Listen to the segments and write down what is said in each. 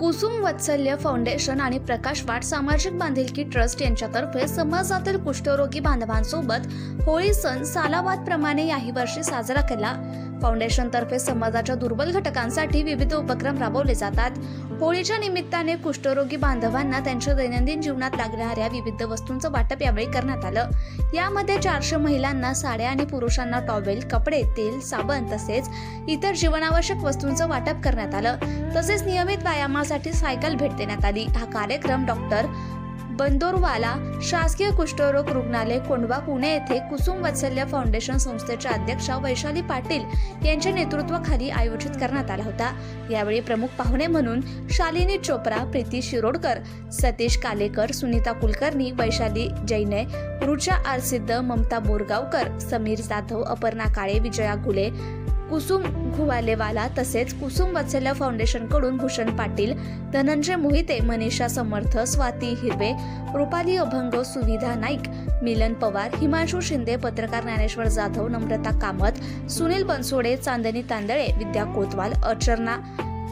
कुसुम वात्सल्य foundation आणि प्रकाश वाट सामाजिक बांधिलकी ट्रस्ट यांच्यातर्फे समाजातील कुष्ठरोगी बांधवांसोबत होळी सण सालावादप्रमाणे याही वर्षी साजरा केला. फाउंडेशनतर्फे समाजाच्या दुर्बल घटकांसाठी विविध उपक्रम राबवले जातात. होळीच्या निमित्ताने कुष्ठरोगी बांधवांना त्यांच्या दैनंदिन जीवनात लागणाऱ्या विविध वस्तूंचं वाटप यावेळी करण्यात आलं. यामध्ये चारशे महिलांना साड्या आणि पुरुषांना टॉवेल कपडे तेल साबण तसेच इतर जीवनावश्यक वस्तूंचं वाटप करण्यात आलं. तसेच नियमित व्यायामासाठी सायकल भेट देण्यात आली. हा कार्यक्रम डॉक्टर बंदोरवाला शासकीय कुष्ठरोग रुग्णालय कोंडवा पुणे येथे कुसुम वत्सल्य फाउंडेशन संस्थेच्या अध्यक्षा वैशाली पाटील यांच्या नेतृत्वाखाली आयोजित करण्यात आला होता. यावेळी प्रमुख पाहुणे म्हणून शालिनी चोप्रा प्रीती शिरोडकर सतीश कालेकर सुनीता कुलकर्णी वैशाली जैने रुचा आरसिद्ध ममता बोरगावकर समीर जाधव अपर्णा काळे विजया गुले कुसुम घुवालेवाला तसेच कुसुम वात्सल्य फाउंडेशनकडून भूषण पाटील धनंजय मोहिते मनीषा समर्थ स्वाती हिरवे रुपाली अभंग सुविधा नाईक मिलन पवार हिमांशू शिंदे पत्रकार ज्ञानेश्वर जाधव नम्रता कामत सुनील बनसोडे चांदनी तांदळे विद्या कोतवाल अर्चना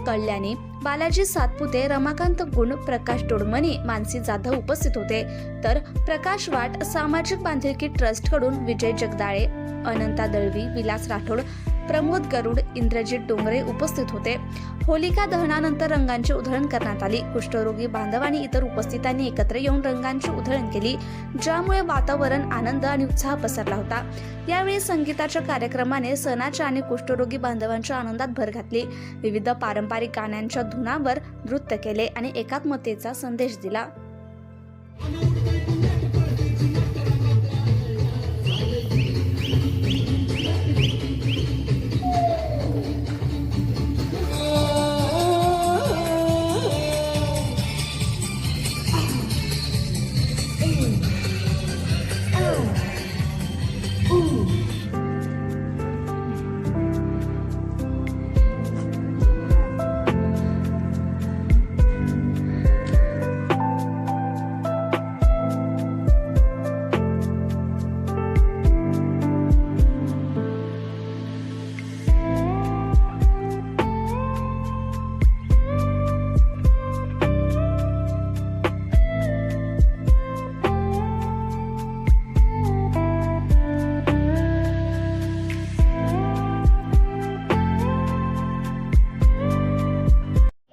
कल्याणी बालाजी सातपुते रमाकांत गुण प्रकाश डोडमणी मानसी जाधव उपस्थित होते. तर प्रकाश वाट सामाजिक बांधिलकी ट्रस्टकडून विजय जगदाळे अनंता दळवी विलास राठोड प्रमोद गरुड इंद्रजित डोंगरे उपस्थित होते. होलिका दहनानंतर रंगांची उधळण करण्यात आली. कुष्ठरोगी बांधव आणि इतर उपस्थितांनी एकत्र येऊन रंगांची उधळण केली ज्यामुळे वातावरण आनंद आणि उत्साह पसरला होता. यावेळी संगीताच्या कार्यक्रमाने सणाच्या आणि कुष्ठरोगी बांधवांच्या आनंदात भर घातली. विविध पारंपरिक गाण्यांच्या धुनावर नृत्य केले आणि एकात्मतेचा संदेश दिला.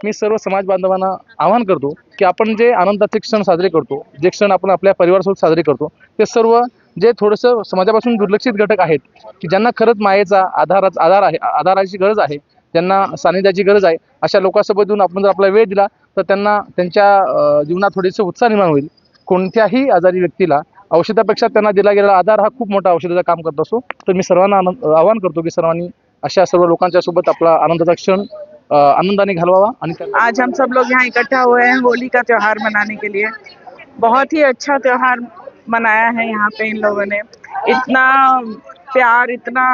मी सर्व समाज बांधवांना आवाहन करतो की आपण जे आनंदाचे क्षण साजरे करतो जे क्षण आपण आपल्या परिवारासोबत साजरे करतो ते सर्व जे थोडंसं समाजापासून दुर्लक्षित घटक आहेत की ज्यांना खरंच मायेचा आधाराच आधार आहे आधाराची गरज आहे ज्यांना सानिध्याची गरज आहे अशा लोकांसोबत येऊन आपण जर आपला वेळ दिला तर त्यांना त्यांच्या जीवनात थोडीसं उत्साह निर्माण होईल. कोणत्याही आजारी व्यक्तीला औषधापेक्षा त्यांना दिला गेलेला आधार हा खूप मोठा औषधाचं काम करत असतो तर मी सर्वांना आनंद आवाहन करतो की सर्वांनी अशा सर्व लोकांच्या सोबत आपला आनंदाचा क्षण आनंदाने घालवावा आज हम सब लोग यहाँ इकट्ठा हुए हैं होली का त्यौहार मनाने के लिए। बहुत ही अच्छा त्यौहार मनाया है यहाँ पे इन लोगों ने। इतना प्यार, इतना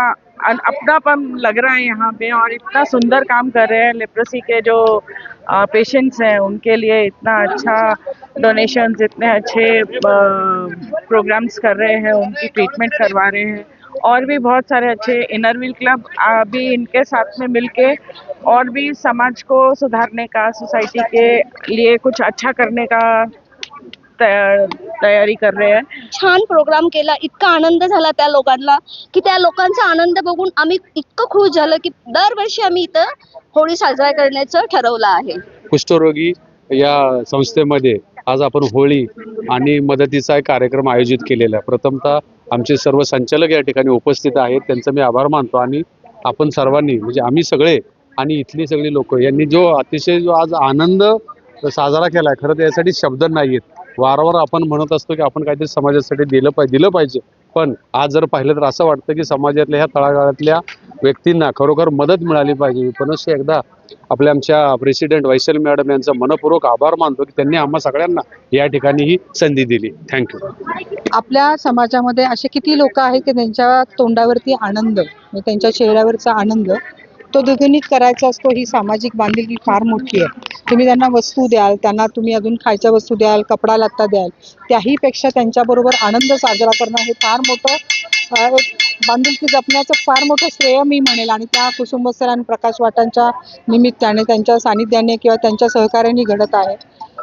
अपनापन लग रहा है यहाँ पे और इतना सुंदर काम कर रहे हैं लेप्रोसी के जो पेशेंट्स हैं, उनके लिए इतना अच्छा डोनेशंस इतने अच्छे प्रोग्राम्स कर रहे हैं, उनकी ट्रीटमेंट करवा रहे हैं। और भी बहुत सारे अच्छे इनर व्हील क्लब भी इनके साथ में मिलके और भी समाज को सुधारने का सोसाइटी के लिए कुछ अच्छा करने का तैयार तैयारी कर रहे हैं। छान प्रोग्राम केला इतका आनंद झाला त्या लोकांना की त्या लोकांचा आनंद बघून आम्ही इतकं खुश झालं की दरवर्षी आम्ही इथं होळी साजरा करण्याचं ठरवलं आहे. कुष्ठरोगी या संस्थेमध्ये आज आपण होळी आणि मदतीचा एक कार्यक्रम आयोजित केलेला आहे. प्रथमतः आमचे सर्व संचालक या ठिकाणी उपस्थित आहेत. त्यांचा मी आभार मानतो आणि आपण सर्वांनी म्हणजे आम्ही सगळे आणि इथली सगळी लोक यांनी जो अतिशय जो आज आनंद साजरा केला आहे खरं तर यासाठी शब्द नाही आहेत वारंवार आपण म्हणत असतो की आपण काहीतरी समाजासाठी दिलं पाहिजे दिलं पाहिजे. पण आज जर पाहिलं तर असं वाटतं की समाजातल्या ह्या तळागाळातल्या व्यक्तींना खरोखर मदत मिळाली पाहिजे. पुनश्च एकदा आपल्या आमच्या प्रेसिडेंट वैशाली मॅडम यांचा मनपूर्वक आभार मानतो की त्यांनी आम्हा सगळ्यांना या ठिकाणी ही संधी दिली. थँक्यू आपल्या समाजामध्ये असे किती लोक आहेत की त्यांच्या तोंडावरती आनंद म्हणजे त्यांच्या चेहऱ्यावरचा आनंद तो द्विगुणित करायचा असतो ही सामाजिक बांधिलकी फार मोठी आहे. तुम्ही त्यांना वस्तू द्याल त्यांना तुम्ही अजून खायच्या वस्तू द्याल कपडा लत्ता द्याल त्याही पेक्षा त्यांच्याबरोबर आनंद साजरा करणं हे फार मोठं बांधिलकी जपण्याचं फार मोठं श्रेय मी म्हणेल आणि त्या कुसुंब सर आणि प्रकाश वाटांच्या निमित्ताने त्यांच्या सानिध्याने किंवा त्यांच्या सहकार्याने घडत आहे.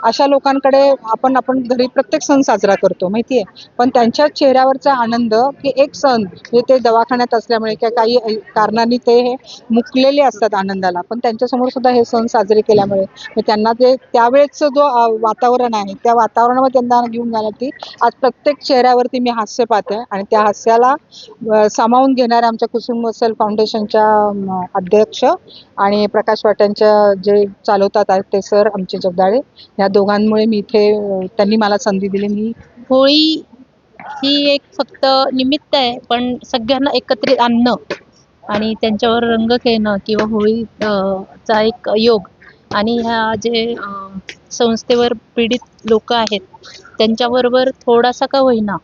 अशा लोकांकडे आपण आपण घरी प्रत्येक सण साजरा करतो माहिती आहे पण त्यांच्या चेहऱ्यावरचा आनंद की एक सण हे ते दवाखान्यात असल्यामुळे किंवा काही ऐ- कारणांनी ते हे मुकलेले असतात आनंदाला. पण त्यांच्यासमोर सुद्धा हे सण साजरे केल्यामुळे त्यांना ते त्यावेळेचं जो वातावरण आहे त्या वातावरणामध्ये त्यांना घेऊन जाण्यासाठी आज प्रत्येक चेहऱ्यावरती मी हास्य पाहते आणि त्या हास्याला सामावून घेणाऱ्या आमच्या कुसुम वत्सल फाउंडेशनच्या अध्यक्ष आणि प्रकाश वाट्यांच्या जे चालवतात आहेत ते सर आमचे जगदाळे ह्या दोघांमुळे मी इथे त्यांनी मला संधी दिली. मी होळी ही एक फक्त निमित्त आहे पण सगळ्यांना एकत्रित आणणं आणि त्यांच्यावर रंग खेळणं किंवा होळी चा एक योग आणि ह्या जे संस्थेवर पीडित लोक आहेत त्यांच्याबरोबर थोडासा का होईना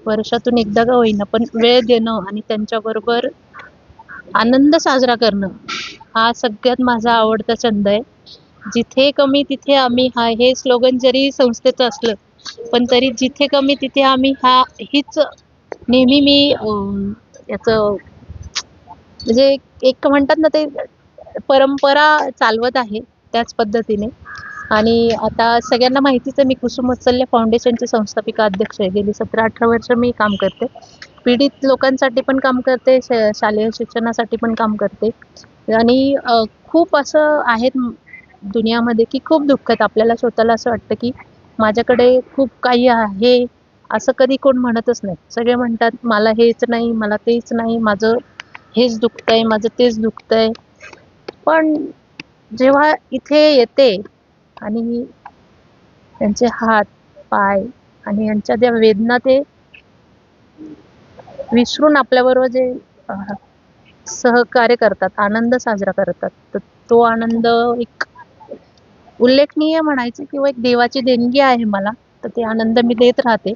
वर्षातून एकदा का होईना पण वेळ देणं आणि त्यांच्याबरोबर आनंद साजरा करणं हा सगळ्यात माझा आवडता छंद आहे. जिथे कमी तिथे आम्ही. हा हे स्लोगन जरी संस्थेचं असलं पण तरी जिथे कमी तिथे आम्ही. हा हीच नेहमी मी याचं म्हणजे एक- म्हणतात ना ते परंपरा चालवत आहे त्याच पद्धतीने. आणि आता सगळ्यांना माहितीच आहे मी कुसुम वत्सल्य फाउंडेशनची संस्थापिका अध्यक्ष आहे. गेली सतरा अठरा वर्ष मी काम करते. पीडित लोकांसाठी पण काम करते शालेय शिक्षणासाठी पण काम करते. आणि खूप असं आहेत दुनियामध्ये की खूप दुःख आहेत आपल्याला स्वतःला असं वाटतं की माझ्याकडे खूप काही आहे असं कधी कोण म्हणतच नाही. सगळे म्हणतात मला हेच नाही मला तेच नाही माझं हेच दुखतंय माझं तेच दुखतंय. पण जेव्हा इथे येते आणि त्यांचे हात पाय आणि यांच्या ज्या वेदना ते विसरून आपल्याबरोबर जे सहकार्य करतात आनंद साजरा करतात तर तो आनंद एक उल्लेखनीय म्हणायचे किंवा एक देवाची देणगी आहे मला तर ते आनंद मी देत राहते.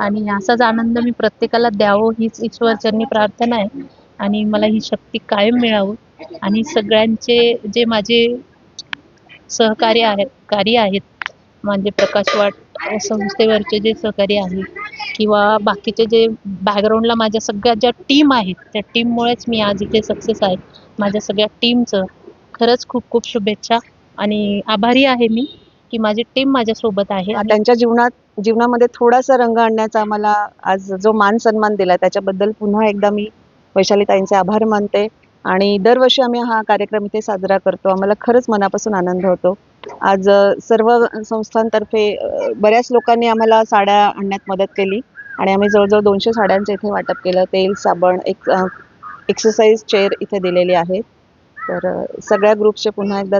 आणि असाच आनंद मी प्रत्येकाला द्यावं हीच ईश्वरचरणी प्रार्थना आहे. आणि मला ही शक्ती कायम मिळावं. आणि सगळ्यांचे जे माझे सहकार्य आहेत कार्य आहेत म्हणजे प्रकाश वाट संस्थेवरचे जे सहकार्य आहेत किंवा बाकीचे जे बॅकग्राऊंडला माझ्या सगळ्या ज्या टीम आहेत त्या टीममुळेच मी आज इथे सक्सेस आहे. माझ्या सगळ्या टीमचं खरंच खूप खूप शुभेच्छा. आणि आभारी आहे मी की माझी टीम माझ्यासोबत आहे. त्यांच्या जीवनात जीवनामध्ये थोडासा रंग आणण्याचा आम्हाला आज जो मान सन्मान दिला त्याच्याबद्दल पुन्हा एकदा मी वैशालीताईंचे आभार मानते. आणि दरवर्षी आम्ही हा कार्यक्रम इथे साजरा करतो. आम्हाला खरंच मनापासून आनंद होतो. आज सर्व संस्थांतर्फे बऱ्याच लोकांनी आम्हाला साड्या आणण्यात मदत केली. आणि आम्ही जवळजवळ दोनशे साड्यांचं इथे वाटप केलं. तेल साबण एक एक्सरसाइज चेअर इथे दिलेली आहे. तर सगळ्या ग्रुपचे पुन्हा एकदा